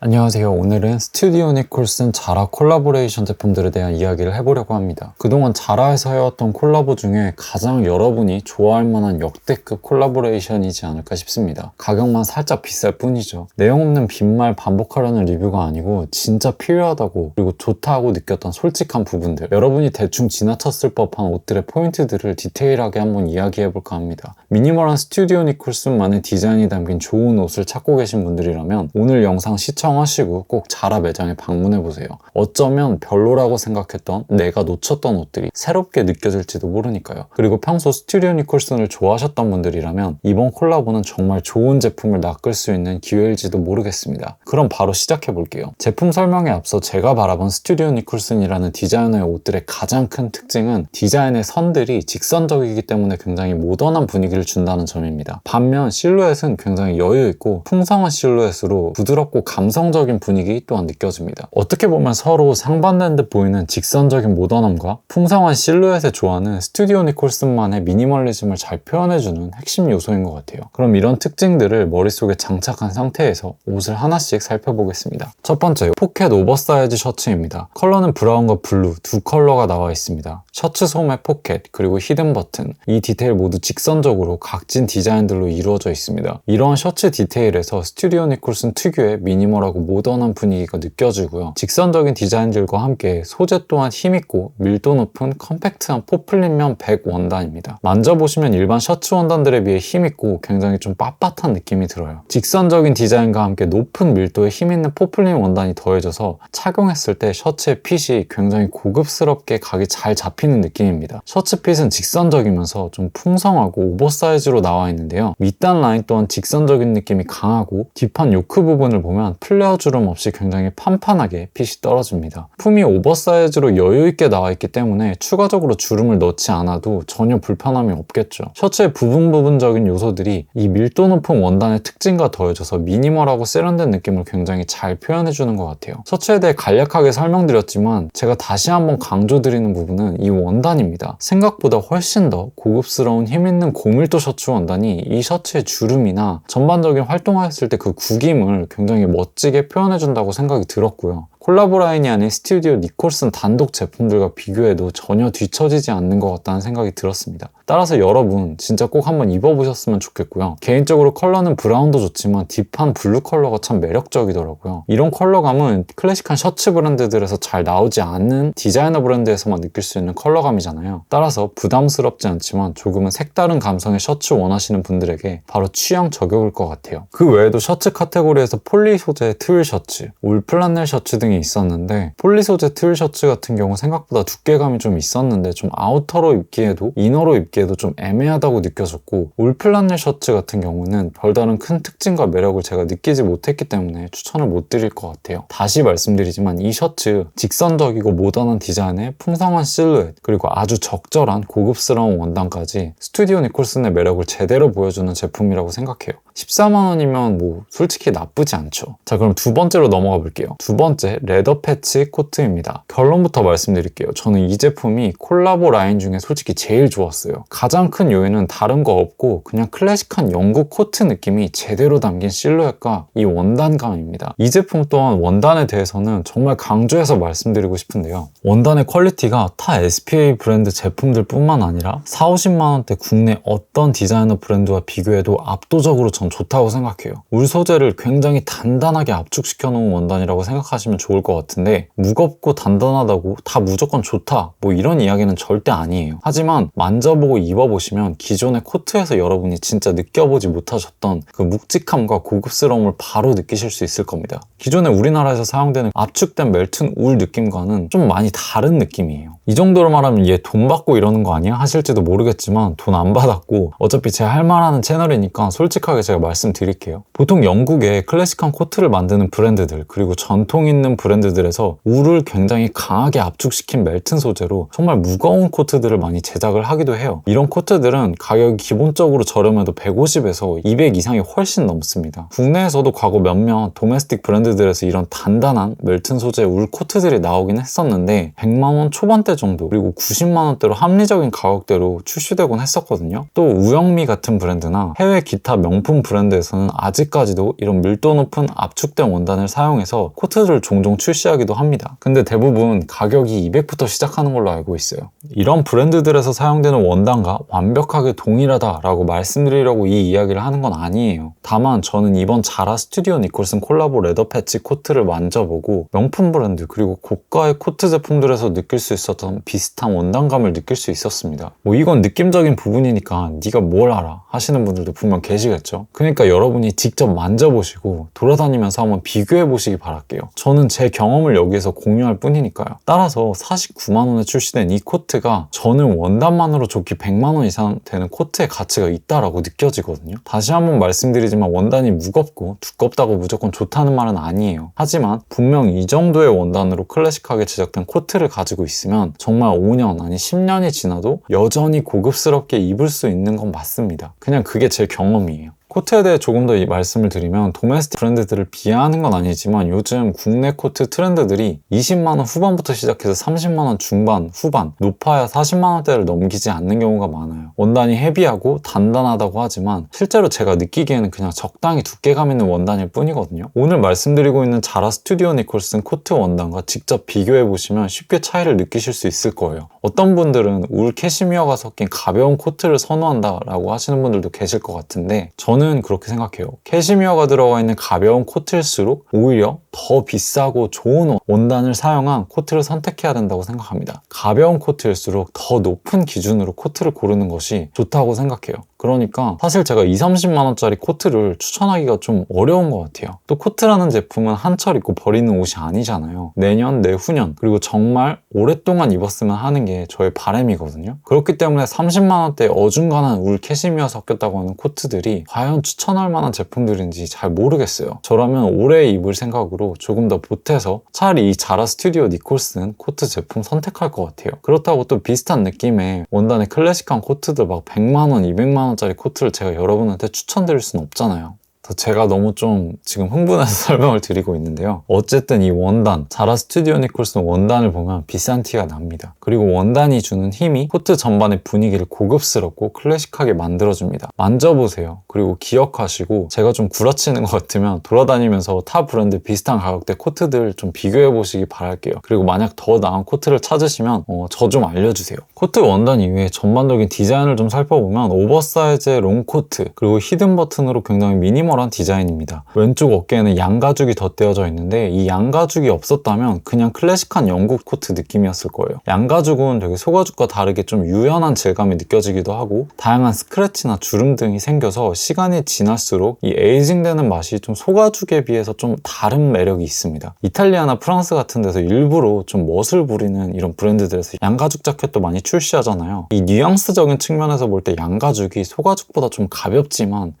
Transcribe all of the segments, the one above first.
안녕하세요. 오늘은 스튜디오 니콜슨 자라 콜라보레이션 제품들에 대한 이야기를 해보려고 합니다. 그동안 자라에서 해왔던 콜라보 중에 가장 여러분이 좋아할 만한 역대급 콜라보레이션이지 않을까 싶습니다. 가격만 살짝 비쌀 뿐이죠. 내용 없는 빈말 반복하려는 리뷰가 아니고 진짜 필요하다고 그리고 좋다고 느꼈던 솔직한 부분들 여러분이 대충 지나쳤을 법한 옷들의 포인트들을 디테일하게 한번 이야기해볼까 합니다. 미니멀한 스튜디오 니콜슨만의 디자인이 담긴 좋은 옷을 찾고 계신 분들이라면 오늘 영상 시청 시청하시고 꼭 자라 매장에 방문해 보세요. 어쩌면 별로라고 생각했던 내가 놓쳤던 옷들이 새롭게 느껴질지도 모르니까요. 그리고 평소 스튜디오 니콜슨을 좋아하셨던 분들이라면 이번 콜라보는 정말 좋은 제품을 낚을 수 있는 기회일지도 모르겠습니다. 그럼 바로 시작해 볼게요. 제품 설명에 앞서 제가 바라본 스튜디오 니콜슨이라는 디자이너의 옷들의 가장 큰 특징은 디자인의 선들이 직선적이기 때문에 굉장히 모던한 분위기를 준다는 점입니다. 반면 실루엣은 굉장히 여유 있고 풍성한 실루엣으로 부드럽고 감성 감성적인 분위기 또한 느껴집니다. 어떻게 보면 서로 상반된 듯 보이는 직선적인 모던함과 풍성한 실루엣의 조화는 스튜디오 니콜슨만의 미니멀리즘을 잘 표현해주는 핵심 요소인 것 같아요. 그럼 이런 특징들을 머릿속에 장착한 상태에서 옷을 하나씩 살펴보겠습니다. 첫 번째, 포켓 오버사이즈 셔츠입니다. 컬러는 브라운과 블루 두 컬러가 나와 있습니다. 셔츠 소매 포켓 그리고 히든 버튼 이 디테일 모두 직선적으로 각진 디자인들로 이루어져 있습니다. 이러한 셔츠 디테일에서 스튜디오 니콜슨 특유의 미니멀 한 컬러라고 모던한 분위기가 느껴지고요. 직선적인 디자인들과 함께 소재 또한 힘있고 밀도 높은 컴팩트한 포플린면 100 원단입니다. 만져보시면 일반 셔츠 원단들에 비해 힘있고 굉장히 좀 빳빳한 느낌이 들어요. 직선적인 디자인과 함께 높은 밀도의 힘있는 포플린 원단이 더해져서 착용했을 때 셔츠의 핏이 굉장히 고급스럽게 각이 잘 잡히는 느낌입니다. 셔츠 핏은 직선적이면서 좀 풍성하고 오버사이즈로 나와 있는데요. 밑단 라인 또한 직선적인 느낌이 강하고 뒷판 요크 부분을 보면 플 플레어 주름 없이 굉장히 판판하게 핏이 떨어집니다. 품이 오버사이즈로 여유있게 나와 있기 때문에 추가적으로 주름을 넣지 않아도 전혀 불편함이 없겠죠. 셔츠의 부분 부분적인 요소들이 이 밀도 높은 원단의 특징과 더해져서 미니멀하고 세련된 느낌을 굉장히 잘 표현해주는 것 같아요. 셔츠에 대해 간략하게 설명드렸지만 제가 다시 한번 강조드리는 부분은 이 원단입니다. 생각보다 훨씬 더 고급스러운 힘있는 고밀도 셔츠 원단이 이 셔츠의 주름이나 전반적인 활동하였을 때 그 구김을 굉장히 멋지 멋지게 표현해준다고 생각이 들었고요. 콜라보 라인이 아닌 스튜디오 니콜슨 단독 제품들과 비교해도 전혀 뒤처지지 않는 것 같다는 생각이 들었습니다. 따라서 여러분 진짜 꼭 한번 입어보셨으면 좋겠고요. 개인적으로 컬러는 브라운도 좋지만 딥한 블루 컬러가 참 매력적이더라고요. 이런 컬러감은 클래식한 셔츠 브랜드들에서 잘 나오지 않는 디자이너 브랜드에서만 느낄 수 있는 컬러감이잖아요. 따라서 부담스럽지 않지만 조금은 색다른 감성의 셔츠 원하시는 분들에게 바로 취향 저격일 것 같아요. 그 외에도 셔츠 카테고리에서 폴리 소재 트윌 셔츠, 울 플란넬 셔츠 등이 있었는데 폴리 소재 트윌 셔츠 같은 경우 생각보다 두께감이 좀 있었는데 좀 아우터로 입기에도 이너로 입기에도 좀 애매하다고 느껴졌고 울플란넬 셔츠 같은 경우는 별다른 큰 특징과 매력을 제가 느끼지 못했기 때문에 추천을 못 드릴 것 같아요. 다시 말씀드리지만 이 셔츠 직선적이고 모던한 디자인에 풍성한 실루엣 그리고 아주 적절한 고급스러운 원단까지 스튜디오 니콜슨의 매력을 제대로 보여주는 제품이라고 생각해요. 14만 원이면 뭐 솔직히 나쁘지 않죠. 자 그럼 두 번째로 넘어가 볼게요. 두 번째 레더 패치 코트입니다. 결론부터 말씀드릴게요. 저는 이 제품이 콜라보 라인 중에 솔직히 제일 좋았어요. 가장 큰 요인은 다른 거 없고 그냥 클래식한 영국 코트 느낌이 제대로 담긴 실루엣과 이 원단감입니다. 이 제품 또한 원단에 대해서는 정말 강조해서 말씀드리고 싶은데요. 원단의 퀄리티가 타 SPA 브랜드 제품들 뿐만 아니라 4, 50만 원대 국내 어떤 디자이너 브랜드와 비교해도 압도적으로 전 좋다고 생각해요. 울 소재를 굉장히 단단하게 압축시켜 놓은 원단이라고 생각하시면 좋을 것 같은데 무겁고 단단하다고 다 무조건 좋다 뭐 이런 이야기는 절대 아니에요. 하지만 만져보고 입어보시면 기존의 코트에서 여러분이 진짜 느껴보지 못하셨던 그 묵직함과 고급스러움을 바로 느끼실 수 있을 겁니다. 기존에 우리나라에서 사용되는 압축된 멜튼 울 느낌과는 좀 많이 다른 느낌이에요. 이 정도로 말하면 얘 돈 받고 이러는 거 아니야? 하실지도 모르겠지만 돈 안 받았고 어차피 제 할 말하는 채널이니까 솔직하게 제가 말씀드릴게요. 보통 영국의 클래식한 코트를 만드는 브랜드들 그리고 전통 있는 브랜드들에서 울을 굉장히 강하게 압축시킨 멜튼 소재로 정말 무거운 코트들을 많이 제작을 하기도 해요. 이런 코트들은 가격이 기본적으로 저렴해도 150에서 200 이상이 훨씬 넘습니다. 국내에서도 과거 몇몇 도메스틱 브랜드들에서 이런 단단한 멜튼 소재 울 코트들이 나오긴 했었는데 100만원 초반대 정도 그리고 90만원대로 합리적인 가격대로 출시되곤 했었거든요. 또 우영미 같은 브랜드나 해외 기타 명품 대부분 브랜드에서는 아직까지도 이런 밀도 높은 압축된 원단을 사용해서 코트들을 종종 출시하기도 합니다. 근데 대부분 가격이 200부터 시작하는 걸로 알고 있어요. 이런 브랜드들에서 사용되는 원단과 완벽하게 동일하다라고 말씀드리려고 이 이야기를 하는 건 아니에요. 다만 저는 이번 자라 스튜디오 니콜슨 콜라보 레더 패치 코트를 만져보고 명품 브랜드 그리고 고가의 코트 제품들에서 느낄 수 있었던 비슷한 원단감을 느낄 수 있었습니다. 뭐 이건 느낌적인 부분이니까 네가 뭘 알아 하시는 분들도 분명 계시겠죠. 그러니까 여러분이 직접 만져보시고 돌아다니면서 한번 비교해 보시기 바랄게요. 저는 제 경험을 여기에서 공유할 뿐이니까요. 따라서 49만 원에 출시된 이 코트가 저는 원단만으로 좋기 100만 원 이상 되는 코트의 가치가 있다라고 느껴지거든요. 다시 한번 말씀드리지만 원단이 무겁고 두껍다고 무조건 좋다는 말은 아니에요. 하지만 분명 이 정도의 원단으로 클래식하게 제작된 코트를 가지고 있으면 정말 5년 아니 10년이 지나도 여전히 고급스럽게 입을 수 있는 건 맞습니다. 그냥 그게 제 경험이에요. 코트에 대해 조금 더 말씀을 드리면 도메스틱 브랜드들을 비하하는 건 아니지만 요즘 국내 코트 트렌드들이 20만원 후반부터 시작해서 30만원 중반, 후반, 높아야 40만원대를 넘기지 않는 경우가 많아요. 원단이 헤비하고 단단하다고 하지만 실제로 제가 느끼기에는 그냥 적당히 두께감 있는 원단일 뿐이거든요. 오늘 말씀드리고 있는 자라 스튜디오 니콜슨 코트 원단과 직접 비교해보시면 쉽게 차이를 느끼실 수 있을 거예요. 어떤 분들은 울 캐시미어가 섞인 가벼운 코트를 선호한다라고 하시는 분들도 계실 것 같은데 저는 그렇게 생각해요. 캐시미어가 들어가 있는 가벼운 코트일수록 오히려 더 비싸고 좋은 원단을 사용한 코트를 선택해야 된다고 생각합니다. 가벼운 코트일수록 더 높은 기준으로 코트를 고르는 것이 좋다고 생각해요. 그러니까 사실 제가 2, 30만 원짜리 코트를 추천하기가 좀 어려운 것 같아요. 또 코트라는 제품은 한철 입고 버리는 옷이 아니잖아요. 내년, 내후년 그리고 정말 오랫동안 입었으면 하는 게 저의 바램이거든요. 그렇기 때문에 30만 원대 어중간한 울 캐시미어 섞였다고 하는 코트들이 과연 추천할 만한 제품들인지 잘 모르겠어요. 저라면 오래 입을 생각으로 조금 더 보태서 차라리 이 자라 스튜디오 니콜슨 코트 제품 선택할 것 같아요. 그렇다고 또 비슷한 느낌의 원단의 클래식한 코트들 막 100만 원, 200만 원 짜리 코트를 제가 여러분한테 추천드릴 수는 없잖아요. 제가 너무 좀 지금 흥분해서 설명을 드리고 있는데요. 어쨌든 이 원단, 자라 스튜디오 니콜슨 원단을 보면 비싼 티가 납니다. 그리고 원단이 주는 힘이 코트 전반의 분위기를 고급스럽고 클래식하게 만들어줍니다. 만져보세요. 그리고 기억하시고 제가 좀 구라치는 것 같으면 돌아다니면서 타 브랜드 비슷한 가격대 코트들 좀 비교해 보시기 바랄게요. 그리고 만약 더 나은 코트를 찾으시면 어, 저 좀 알려주세요. 코트 원단 이외에 전반적인 디자인을 좀 살펴보면 오버사이즈의 롱코트 그리고 히든 버튼으로 굉장히 미니멀 캐주얼한 디자인입니다. 왼쪽 어깨에는 양가죽이 덧대어져 있는데 이 양가죽이 없었다면 그냥 클래식한 영국 코트 느낌이었을 거예요. 양가죽은 되게 소가죽과 다르게 좀 유연한 질감이 느껴지기도 하고 다양한 스크래치나 주름 등이 생겨서 시간이 지날수록 이 에이징되는 맛이 좀 소가죽에 비해서 좀 다른 매력이 있습니다. 이탈리아나 프랑스 같은 데서 일부러 좀 멋을 부리는 이런 브랜드들에서 양가죽 자켓도 많이 출시하잖아요. 이 뉘앙스적인 측면에서 볼 때 양가죽이 소가죽보다 좀 가볍지만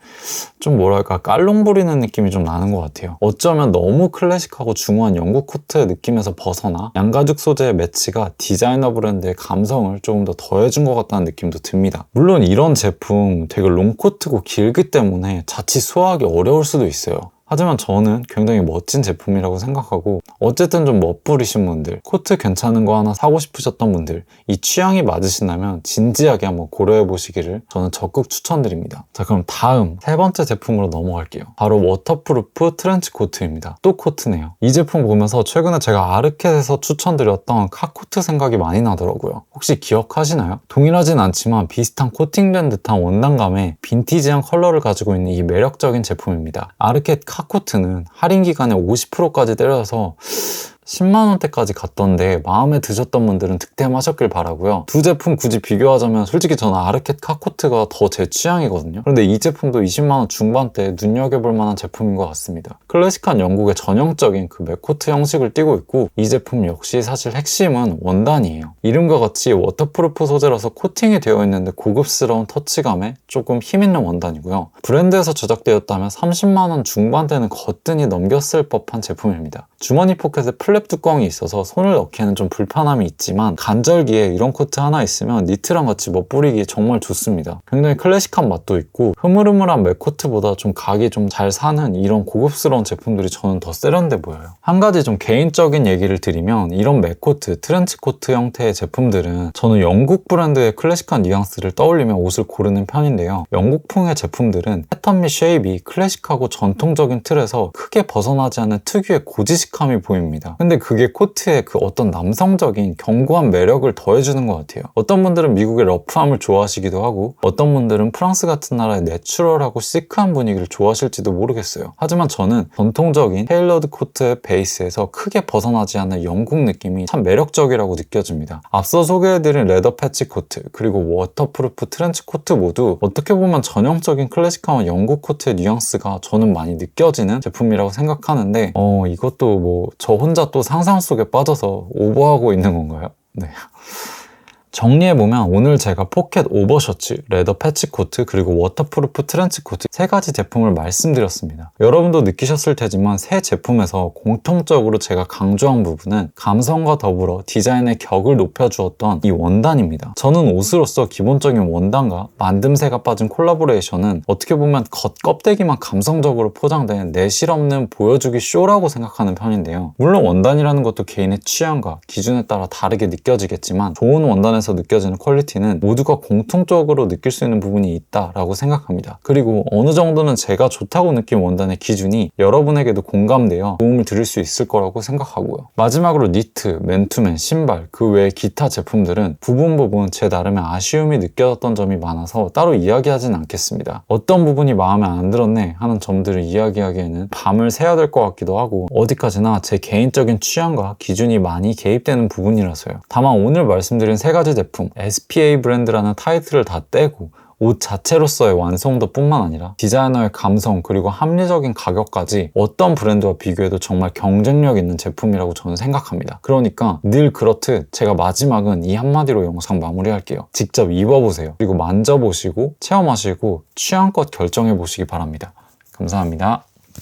좀 뭐랄까 깔롱 부리는 느낌이 좀 나는 것 같아요. 어쩌면 너무 클래식하고 중후한 영국 코트의 느낌에서 벗어나 양가죽 소재의 매치가 디자이너 브랜드의 감성을 조금 더 더해준 것 같다는 느낌도 듭니다. 물론 이런 제품 되게 롱코트고 길기 때문에 자칫 소화하기 어려울 수도 있어요. 하지만 저는 굉장히 멋진 제품이라고 생각하고 어쨌든 좀 멋부리신 분들 코트 괜찮은 거 하나 사고 싶으셨던 분들 이 취향이 맞으신다면 진지하게 한번 고려해 보시기를 저는 적극 추천드립니다. 자 그럼 다음 세 번째 제품으로 넘어갈게요. 바로 워터프루프 트렌치 코트입니다. 또 코트네요. 이 제품 보면서 최근에 제가 아르켓에서 추천드렸던 카코트 생각이 많이 나더라고요. 혹시 기억하시나요? 동일하진 않지만 비슷한 코팅된 듯한 원단감에 빈티지한 컬러를 가지고 있는 이 매력적인 제품입니다. 아르켓 카코트는 할인 기간에 50%까지 때려서 10만 원대까지 갔던데 마음에 드셨던 분들은 득템하셨길 바라고요. 두 제품 굳이 비교하자면 솔직히 저는 아르켓 카코트가 더 제 취향이거든요. 그런데 이 제품도 20만 원 중반대 눈여겨볼 만한 제품인 것 같습니다. 클래식한 영국의 전형적인 그 맥코트 형식을 띠고 있고 이 제품 역시 사실 핵심은 원단이에요. 이름과 같이 워터프루프 소재라서 코팅이 되어 있는데 고급스러운 터치감에 조금 힘있는 원단이고요. 브랜드에서 제작되었다면 30만 원 중반대는 거뜬히 넘겼을 법한 제품입니다. 주머니 포켓에 플랫 플랩 뚜껑이 있어서 손을 넣기에는 좀 불편함이 있지만 간절기에 이런 코트 하나 있으면 니트랑 같이 멋부리기 정말 좋습니다. 굉장히 클래식한 맛도 있고 흐물흐물한 맥코트보다 좀 각이 좀 잘 사는 이런 고급스러운 제품들이 저는 더 세련돼 보여요. 한 가지 좀 개인적인 얘기를 드리면 이런 맥코트, 트렌치코트 형태의 제품들은 저는 영국 브랜드의 클래식한 뉘앙스를 떠올리며 옷을 고르는 편인데요. 영국풍의 제품들은 패턴 및 쉐입이 클래식하고 전통적인 틀에서 크게 벗어나지 않는 특유의 고지식함이 보입니다. 근데 그게 코트에 그 어떤 남성적인 견고한 매력을 더해주는 것 같아요. 어떤 분들은 미국의 러프함을 좋아하시기도 하고 어떤 분들은 프랑스 같은 나라의 내추럴하고 시크한 분위기를 좋아하실지도 모르겠어요. 하지만 저는 전통적인 테일러드 코트의 베이스에서 크게 벗어나지 않는 영국 느낌이 참 매력적이라고 느껴집니다. 앞서 소개해드린 레더 패치 코트 그리고 워터프루프 트렌치 코트 모두 어떻게 보면 전형적인 클래식한 영국 코트의 뉘앙스가 저는 많이 느껴지는 제품이라고 생각하는데 어 이것도 뭐 저 혼자 또 상상 속에 빠져서 오버하고 있는 건가요? 네. 정리해보면 오늘 제가 포켓 오버셔츠, 레더 패치 코트, 그리고 워터프루프 트렌치 코트 세 가지 제품을 말씀드렸습니다. 여러분도 느끼셨을 테지만 세 제품에서 공통적으로 제가 강조한 부분은 감성과 더불어 디자인의 격을 높여주었던 이 원단입니다. 저는 옷으로서 기본적인 원단과 만듦새가 빠진 콜라보레이션은 어떻게 보면 겉 껍데기만 감성적으로 포장된 내실 없는 보여주기 쇼라고 생각하는 편인데요. 물론 원단이라는 것도 개인의 취향과 기준에 따라 다르게 느껴지겠지만 좋은 원단 에 에서 느껴지는 퀄리티는 모두가 공통적으로 느낄 수 있는 부분이 있다라고 생각합니다. 그리고 어느 정도는 제가 좋다고 느낀 원단의 기준이 여러분에게도 공감되어 도움을 드릴 수 있을 거라고 생각하고요. 마지막으로 니트, 맨투맨, 신발, 그 외의 기타 제품들은 부분 부분 제 나름의 아쉬움이 느껴졌던 점이 많아서 따로 이야기하진 않겠습니다. 어떤 부분이 마음에 안 들었네 하는 점들을 이야기하기에는 밤을 새야 될 것 같기도 하고 어디까지나 제 개인적인 취향과 기준이 많이 개입되는 부분이라서요. 다만 오늘 말씀드린 세 가지 제품 SPA 브랜드라는 타이틀을 다 떼고 옷 자체로서의 완성도 뿐만 아니라 디자이너의 감성 그리고 합리적인 가격까지 어떤 브랜드와 비교해도 정말 경쟁력 있는 제품이라고 저는 생각합니다. 그러니까 늘 그렇듯 제가 마지막은 이 한마디로 영상 마무리할게요. 직접 입어보세요. 그리고 만져보시고 체험하시고 취향껏 결정해 보시기 바랍니다. 감사합니다.